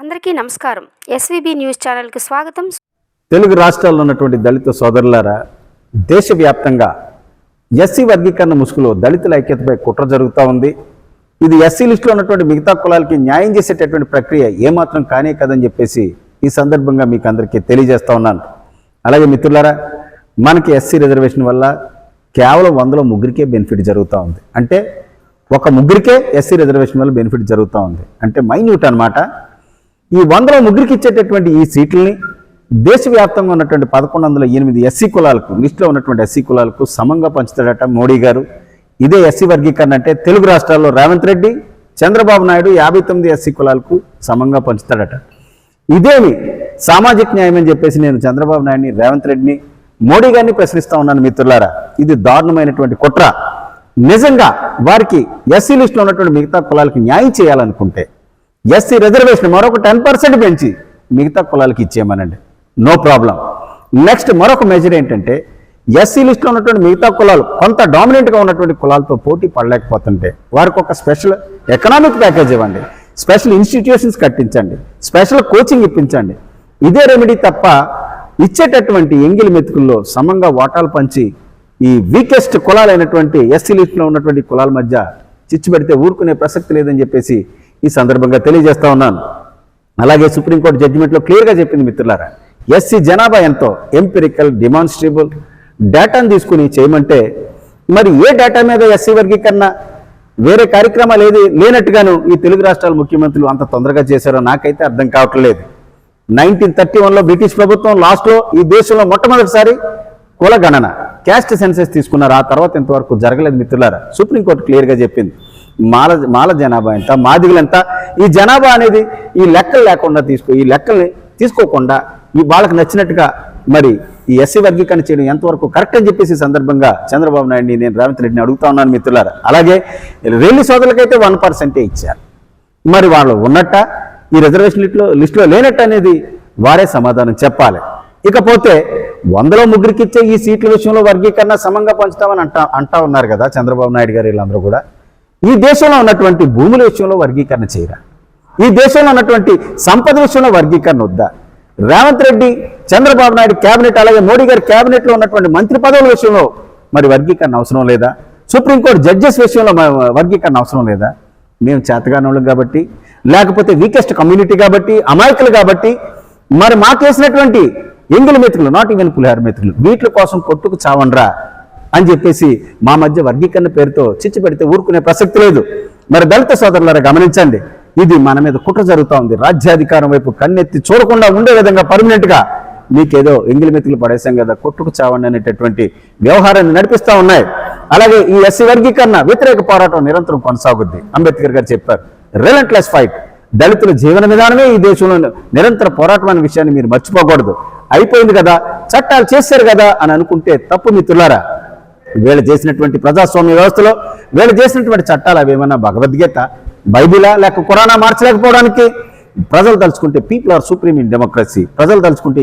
అందరికీ నమస్కారం. SVB news ఛానల్కి స్వాగతం. తెలుగు రాష్ట్రాల్లో ఉన్నటువంటి దళిత సోదరులారా దేశవ్యాప్తంగా ఎస్సీ వర్గీకరణ ముసుగులో దళితుల ఐక్యతపై కుట్ర జరుగుతూ ఉంది. ఇది ఎస్సీ లిస్టులో ఉన్నటువంటి మిగతా కులాలకి న్యాయం చేసేటటువంటి ప్రక్రియ ఏమాత్రం కానే కదని చెప్పేసి ఈ సందర్భంగా మీకు అందరికీ తెలియజేస్తా ఉన్నాను. అలాగే మిత్రులారా మనకి ఎస్సీ రిజర్వేషన్ వల్ల కేవలం వందలో ముగ్గురికే బెనిఫిట్ జరుగుతూ ఉంది. అంటే ఒక ముగ్గురికే ఎస్సీ రిజర్వేషన్ వల్ల బెనిఫిట్ జరుగుతూ ఉంది. అంటే మైన్యూట్ అనమాట ఈ వందలో ముగ్గురికి ఇచ్చేటటువంటి ఈ సీట్లని దేశవ్యాప్తంగా ఉన్నటువంటి పదకొండు వందల ఎనిమిది ఎస్సీ కులాలకు లిస్టులో ఉన్నటువంటి ఎస్సీ కులాలకు సమంగా పంచుతాడట మోడీ గారు. ఇదే ఎస్సీ వర్గీకరణ అంటే తెలుగు రాష్ట్రాల్లో రేవంత్ రెడ్డి చంద్రబాబు నాయుడు యాభై తొమ్మిది ఎస్సీ కులాలకు సమంగా పంచుతాడట. ఇదేమి సామాజిక న్యాయం అని చెప్పేసి నేను చంద్రబాబు నాయుడిని రేవంత్ రెడ్డిని మోడీ గారిని ప్రశ్నిస్తా ఉన్నాను మిత్రులారా. ఇది దారుణమైనటువంటి కుట్ర. నిజంగా వారికి ఎస్సీ లిస్టులో ఉన్నటువంటి మిగతా కులాలకు న్యాయం చేయాలనుకుంటే ఎస్సీ రిజర్వేషన్ మరొక టెన్ పర్సెంట్ పెంచి మిగతా కులాలకి ఇచ్చేయమనండి. No problem. నెక్స్ట్ మరొక మెజర్ ఏంటంటే ఎస్సీ లిస్టులో ఉన్నటువంటి మిగతా కులాలు కొంత డామినెంట్గా ఉన్నటువంటి కులాలతో పోటీ పడలేకపోతుంటే వారికి ఒక స్పెషల్ ఎకనామిక్ ప్యాకేజ్ ఇవ్వండి. స్పెషల్ ఇన్స్టిట్యూషన్స్ కట్టించండి. స్పెషల్ కోచింగ్ ఇప్పించండి. ఇదే రెమెడీ తప్ప ఇచ్చేటటువంటి ఎంగిలి మెతుకుల్లో సమంగా వాటాలు పంచి ఈ వీకెస్ట్ కులాలైనటువంటి ఎస్సీ లిస్టులో ఉన్నటువంటి కులాల మధ్య చిచ్చు పెడితే ఊరుకునే ప్రసక్తి లేదని చెప్పేసి ఈ సందర్భంగా తెలియజేస్తా ఉన్నాను. అలాగే సుప్రీంకోర్టు జడ్జిమెంట్లో క్లియర్గా చెప్పింది మిత్రులారా ఎస్సీ జనాభా ఎంతో ఎంపిరికల్ డిమాన్స్ట్రేబుల్ డేటాను తీసుకుని చేయమంటే మరి ఏ డేటా మీద ఎస్సీ వర్గీకరణ వేరే కార్యక్రమాలు ఏది లేనట్టుగాను ఈ తెలుగు రాష్ట్రాల ముఖ్యమంత్రులు అంత తొందరగా చేశారో నాకైతే అర్థం కావట్లేదు నైన్టీన్ థర్టీ వన్లో బ్రిటిష్ ప్రభుత్వం లాస్ట్లో ఈ దేశంలో మొట్టమొదటిసారి కుల గణన క్యాస్ట్ సెన్సెస్ తీసుకున్నారు. ఆ తర్వాత ఇంతవరకు జరగలేదు మిత్రులారా సుప్రీంకోర్టు క్లియర్గా చెప్పింది. మాల మాల జనాభా ఎంత మాదిగలు ఎంత? ఈ జనాభా అనేది ఈ లెక్కలు లేకుండా తీసుకో ఈ లెక్కల్ని తీసుకోకుండా ఈ వాళ్ళకి నచ్చినట్టుగా మరి ఈ ఎస్సీ వర్గీకరణ చేయడం ఎంతవరకు కరెక్ట్ అని చెప్పేసి సందర్భంగా చంద్రబాబు నాయుడిని నేను రేవంత్ రెడ్డిని అడుగుతా ఉన్నాను మిత్రులారా. అలాగే రెల్లి సోదరులకైతే వన్ పర్సెంటే ఇచ్చారు. మరి వాళ్ళు ఉన్నట్ట ఈ రిజర్వేషన్ లిస్టులో లిస్టులో లేనట్టు అనేది వారే సమాధానం చెప్పాలి. ఇకపోతే వందలో ముగ్గురికి ఇచ్చే ఈ సీట్ల విషయంలో వర్గీకరణ సమంగా పంచుతామని అంటా అంటా ఉన్నారు కదా చంద్రబాబు నాయుడు గారు వీళ్ళందరూ కూడా. ఈ దేశంలో ఉన్నటువంటి భూముల విషయంలో వర్గీకరణ చేయరా? ఈ దేశంలో ఉన్నటువంటి సంపద విషయంలో వర్గీకరణ వద్దా? రేవంత్ రెడ్డి చంద్రబాబు నాయుడు కేబినెట్ అలాగే మోడీ గారి కేబినెట్లో ఉన్నటువంటి మంత్రి పదవుల విషయంలో మరి వర్గీకరణ అవసరం లేదా? సుప్రీంకోర్టు జడ్జెస్ విషయంలో వర్గీకరణ అవసరం లేదా? మేము చేతగానోళ్ళం కాబట్టి లేకపోతే వీకెస్ట్ కమ్యూనిటీ కాబట్టి అమాయకులు కాబట్టి మరి మాకేసినటువంటి ఎంగిలి మెతుకులు నాట్ ఈవెన్ పులిహార మెతుకులు వీటి కోసం కొట్టుకు చావండ్రా? అని చెప్పేసి మా మధ్య వర్గీకరణ పేరుతో చిచ్చు పెడితే ఊరుకునే ప్రసక్తి లేదు. మరి దళిత సోదరులారా గమనించండి. ఇది మన మీద కుట్ర జరుగుతూ ఉంది. రాజ్యాధికారం వైపు కన్నెత్తి చూడకుండా ఉండే విధంగా పర్మనెంట్గా మీకేదో ఎంగిలి మెతుకులు పడేశాం కదా కొట్టుకు చావండి అనేటటువంటి వ్యవహారాన్ని నడిపిస్తా ఉన్నాయి. అలాగే ఈ ఎస్సీ వర్గీకరణ వ్యతిరేక పోరాటం నిరంతరం కొనసాగుద్ది. అంబేద్కర్ గారు చెప్పారు. రిలంట్లెస్ ఫైట్ దళితుల జీవన విధానమే ఈ దేశంలో నిరంతర పోరాటం అనే విషయాన్ని మీరు మర్చిపోకూడదు. అయిపోయింది కదా చట్టాలు చేశారు కదా అని అనుకుంటే తప్పు మిత్రులారా వీళ్ళు చేసినటువంటి ప్రజాస్వామ్య వ్యవస్థలో వీళ్ళు చేసినటువంటి చట్టాలు అవి ఏమన్నా భగవద్గీత బైబిలా లేక కురానా మార్చలేకపోవడానికి? ప్రజలు తలుచుకుంటే people are supreme in democracy ప్రజలు తలుచుకుంటే